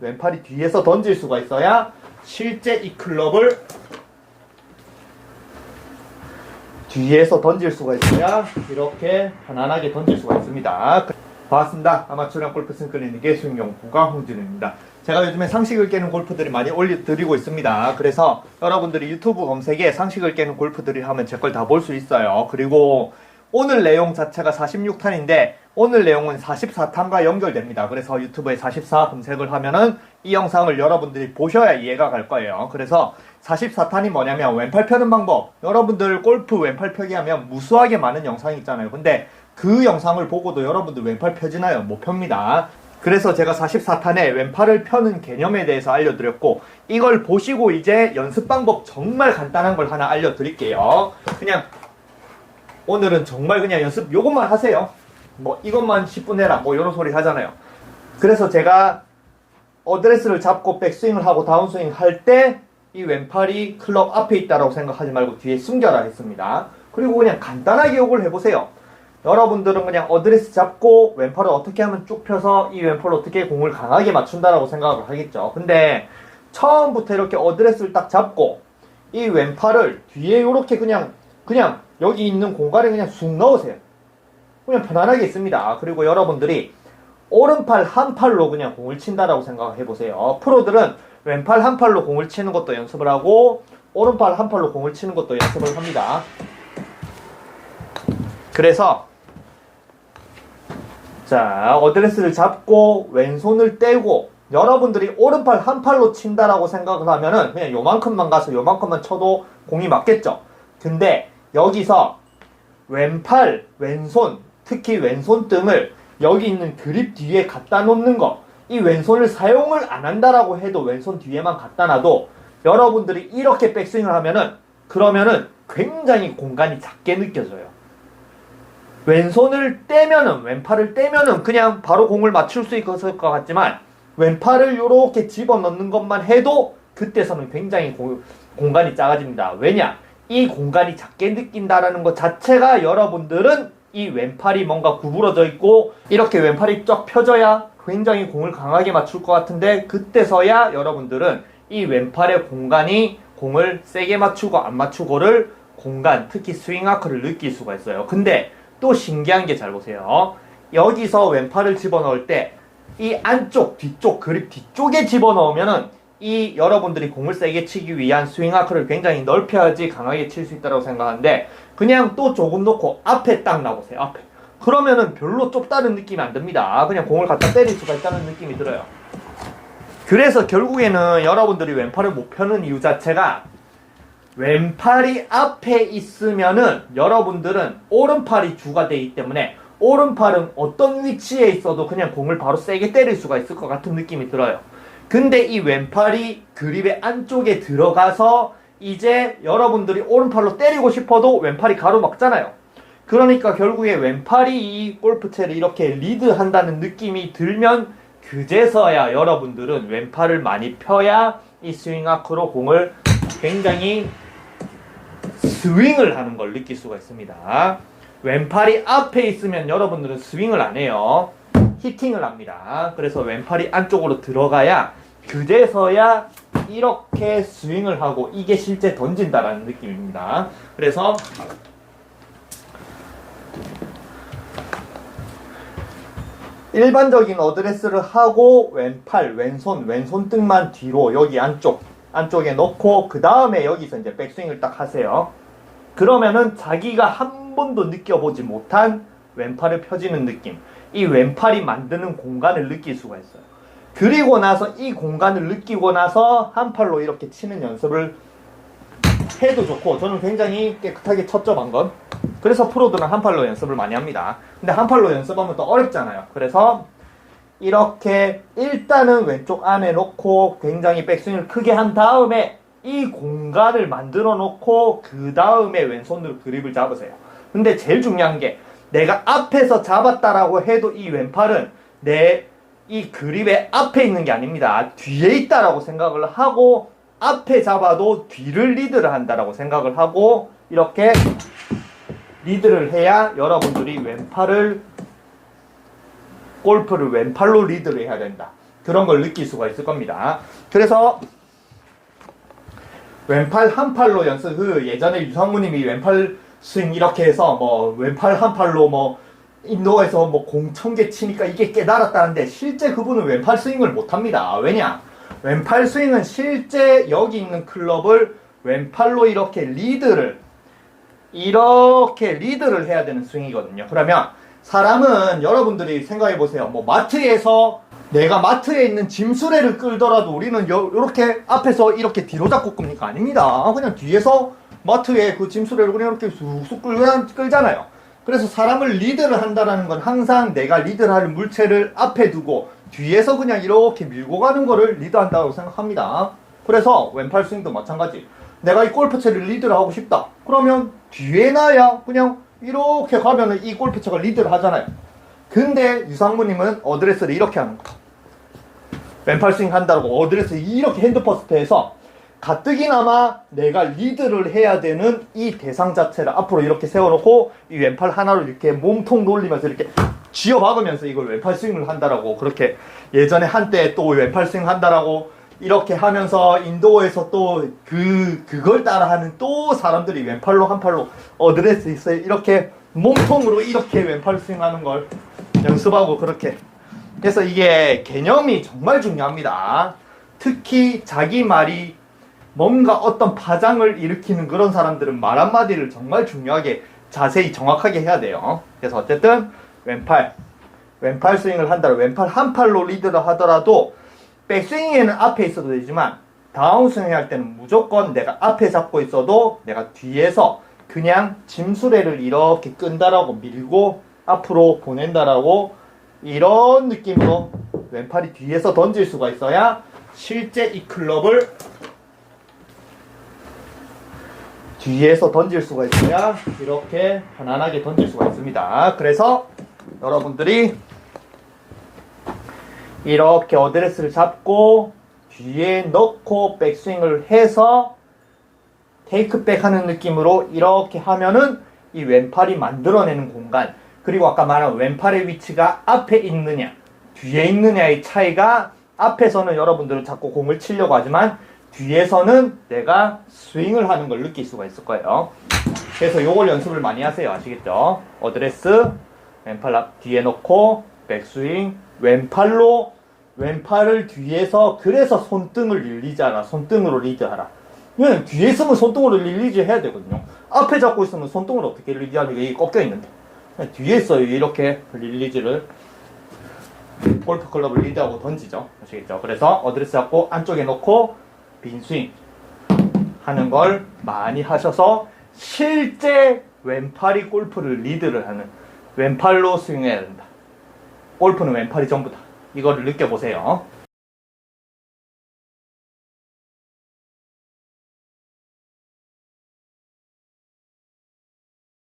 왼팔이 뒤에서 던질 수가 있어야 실제 이 클럽을 뒤에서 던질 수가 있어야 이렇게 편안하게 던질 수가 있습니다. 반갑습니다. 아마추어랑 골프 승클리닉의 수영용품가 홍진우입니다. 제가 요즘에 상식을 깨는 골프들이 많이 올려드리고 있습니다. 그래서 여러분들이 유튜브 검색에 상식을 깨는 골프들이 하면 제 걸 다 볼 수 있어요. 그리고 오늘 내용 자체가 46탄인데 오늘 내용은 44탄과 연결됩니다. 그래서 유튜브에 44 검색을 하면은 이 영상을 여러분들이 보셔야 이해가 갈 거예요. 그래서 44탄이 뭐냐면 왼팔 펴는 방법. 여러분들 골프 왼팔 펴기 하면 무수하게 많은 영상이 있잖아요. 근데 그 영상을 보고도 여러분들 왼팔 펴지나요? 못 펴니다. 그래서 제가 44탄에 왼팔을 펴는 개념에 대해서 알려드렸고 이걸 보시고 이제 연습 방법 정말 간단한 걸 하나 알려드릴게요. 그냥 오늘은 정말 그냥 연습 요것만 하세요. 뭐 이것만 10분 해라 뭐 이런 소리 하잖아요. 그래서 제가 어드레스를 잡고 백스윙을 하고 다운스윙 할 때 이 왼팔이 클럽 앞에 있다라고 생각하지 말고 뒤에 숨겨라 했습니다. 그리고 그냥 간단하게 요걸 해보세요. 여러분들은 그냥 어드레스 잡고 왼팔을 어떻게 하면 쭉 펴서 이 왼팔을 어떻게 공을 강하게 맞춘다라고 생각을 하겠죠. 근데 처음부터 이렇게 어드레스를 딱 잡고 이 왼팔을 뒤에 이렇게 그냥 그냥 여기 있는 공간에 그냥 쑥 넣으세요. 그냥 편안하게 있습니다. 그리고 여러분들이 오른팔 한 팔로 그냥 공을 친다라고 생각해 보세요. 프로들은 왼팔 한 팔로 공을 치는 것도 연습을 하고 오른팔 한 팔로 공을 치는 것도 연습을 합니다. 그래서 자 어드레스를 잡고 왼손을 떼고 여러분들이 오른팔 한 팔로 친다라고 생각을 하면은 그냥 요만큼만 가서 요만큼만 쳐도 공이 맞겠죠. 근데 여기서 왼팔, 왼손, 특히 왼손등을 여기 있는 그립 뒤에 갖다 놓는 거. 이 왼손을 사용을 안 한다라고 해도 왼손 뒤에만 갖다 놔도 여러분들이 이렇게 백스윙을 하면은 그러면은 굉장히 공간이 작게 느껴져요. 왼손을 떼면은 왼팔을 떼면은 그냥 바로 공을 맞출 수 있을 것 같지만 왼팔을 이렇게 집어넣는 것만 해도 그때서는 굉장히 고- 공간이 작아집니다. 왜냐? 이 공간이 작게 느낀다라는 것 자체가 여러분들은 이 왼팔이 뭔가 구부러져 있고 이렇게 왼팔이 쫙 펴져야 굉장히 공을 강하게 맞출 것 같은데 그때서야 여러분들은 이 왼팔의 공간이 공을 세게 맞추고 안 맞추고를 공간 특히 스윙 아크를 느낄 수가 있어요. 근데 또 신기한 게 잘 보세요. 여기서 왼팔을 집어넣을 때 이 안쪽 뒤쪽 그립 뒤쪽에 집어넣으면은 이 여러분들이 공을 세게 치기 위한 스윙 아크를 굉장히 넓혀야지 강하게 칠 수 있다고 생각하는데 그냥 또 조금 놓고 앞에 딱 놔보세요 앞에. 그러면은 별로 좁다는 느낌이 안 듭니다. 그냥 공을 갖다 때릴 수가 있다는 느낌이 들어요. 그래서 결국에는 여러분들이 왼팔을 못 펴는 이유 자체가 왼팔이 앞에 있으면은 여러분들은 오른팔이 주가 되기 때문에 오른팔은 어떤 위치에 있어도 그냥 공을 바로 세게 때릴 수가 있을 것 같은 느낌이 들어요. 근데 이 왼팔이 그립의 안쪽에 들어가서 이제 여러분들이 오른팔로 때리고 싶어도 왼팔이 가로막잖아요. 그러니까 결국에 왼팔이 이 골프채를 이렇게 리드한다는 느낌이 들면 그제서야 여러분들은 왼팔을 많이 펴야 이 스윙 아크로 공을 굉장히 스윙을 하는 걸 느낄 수가 있습니다. 왼팔이 앞에 있으면 여러분들은 스윙을 안 해요. 히팅을 합니다. 그래서 왼팔이 안쪽으로 들어가야 그제서야 이렇게 스윙을 하고 이게 실제 던진다라는 느낌입니다. 그래서 일반적인 어드레스를 하고 왼팔, 왼손, 왼손 등만 뒤로 여기 안쪽 안쪽에 넣고 그 다음에 여기서 이제 백스윙을 딱 하세요. 그러면은 자기가 한 번도 느껴보지 못한 왼팔을 펴지는 느낌. 이 왼팔이 만드는 공간을 느낄 수가 있어요. 그리고 나서 이 공간을 느끼고 나서 한 팔로 이렇게 치는 연습을 해도 좋고 저는 굉장히 깨끗하게 쳤죠 방금. 그래서 프로들은 한 팔로 연습을 많이 합니다. 근데 한 팔로 연습하면 또 어렵잖아요. 그래서 이렇게 일단은 왼쪽 안에 놓고 굉장히 백스윙을 크게 한 다음에 이 공간을 만들어 놓고 그 다음에 왼손으로 그립을 잡으세요. 근데 제일 중요한 게 내가 앞에서 잡았다라고 해도 이 왼팔은 내 이 그립의 앞에 있는 게 아닙니다. 뒤에 있다라고 생각을 하고 앞에 잡아도 뒤를 리드를 한다라고 생각을 하고 이렇게 리드를 해야 여러분들이 왼팔을 골프를 왼팔로 리드를 해야 된다. 그런 걸 느낄 수가 있을 겁니다. 그래서 왼팔 한 팔로 연습 그 예전에 유상무님이 왼팔 스윙 이렇게 해서 뭐 왼팔 한 팔로 뭐 인도에서 뭐 공 천 개 치니까 이게 깨달았다는데 실제 그분은 왼팔 스윙을 못 합니다. 왜냐? 왼팔 스윙은 실제 여기 있는 클럽을 왼팔로 이렇게 리드를 이렇게 리드를 해야 되는 스윙이거든요. 그러면 사람은 여러분들이 생각해 보세요. 뭐 마트에서 내가 마트에 있는 짐수레를 끌더라도 우리는 이렇게 앞에서 이렇게 뒤로 잡고 끕니까? 아닙니다. 그냥 뒤에서 마트에 그 짐수레를 그냥 이렇게 쑥쑥 끌, 끌잖아요. 그래서 사람을 리드를 한다는 건 항상 내가 리드를 할 물체를 앞에 두고 뒤에서 그냥 이렇게 밀고 가는 거를 리드한다고 생각합니다. 그래서 왼팔 스윙도 마찬가지. 내가 이 골프채를 리드를 하고 싶다. 그러면 뒤에 놔야 그냥 이렇게 가면은 이 골프채가 리드를 하잖아요. 근데 유상무님은 어드레스를 이렇게 하는 거. 왼팔 스윙 한다고 어드레스 이렇게 핸드 퍼스트해서 가뜩이나마 내가 리드를 해야 되는 이 대상 자체를 앞으로 이렇게 세워놓고 이 왼팔 하나로 이렇게 몸통 돌리면서 이렇게 쥐어박으면서 이걸 왼팔 스윙을 한다라고 그렇게 예전에 한때 또 왼팔 스윙 한다라고 이렇게 하면서 인도에서 또 그 그걸 따라하는 또 사람들이 왼팔로 한 팔로 어드레스 있어요 이렇게 몸통으로 이렇게 왼팔 스윙하는 걸 연습하고 그렇게 그래서 이게 개념이 정말 중요합니다. 특히 자기 말이 뭔가 어떤 파장을 일으키는 그런 사람들은 말 한마디를 정말 중요하게 자세히 정확하게 해야 돼요. 그래서 어쨌든 왼팔 왼팔 스윙을 한다 왼팔 한 팔로 리드를 하더라도 백스윙에는 앞에 있어도 되지만 다운스윙 할 때는 무조건 내가 앞에 잡고 있어도 내가 뒤에서 그냥 짐수레를 이렇게 끈다라고 밀고 앞으로 보낸다라고 이런 느낌으로 왼팔이 뒤에서 던질 수가 있어야 실제 이 클럽을 뒤에서 던질 수가 있어야 이렇게 편안하게 던질 수가 있습니다. 그래서 여러분들이 이렇게 어드레스를 잡고 뒤에 넣고 백스윙을 해서 테이크백 하는 느낌으로 이렇게 하면은 이 왼팔이 만들어내는 공간 그리고 아까 말한 왼팔의 위치가 앞에 있느냐 뒤에 있느냐의 차이가 앞에서는 여러분들은 자꾸 공을 치려고 하지만 뒤에서는 내가 스윙을 하는 걸 느낄 수가 있을 거예요. 그래서 요걸 연습을 많이 하세요. 아시겠죠? 어드레스 왼팔 앞 뒤에 놓고 백스윙 왼팔로 왼팔을 뒤에서 그래서 손등을 릴리즈하라. 손등으로 리드하라. 왜냐면 뒤에 있으면 손등으로 릴리즈 해야 되거든요. 앞에 잡고 있으면 손등으로 어떻게 릴리즈하는 게 꺾여 있는데. 뒤에 있어요. 이렇게 릴리즈를 골프 클럽을 리드하고 던지죠. 아시겠죠? 그래서 어드레스 잡고 안쪽에 놓고 빈 스윙 하는 걸 많이 하셔서 실제 왼팔이 골프를 리드를 하는 왼팔로 스윙해야 된다. 골프는 왼팔이 전부다. 이거를 느껴보세요.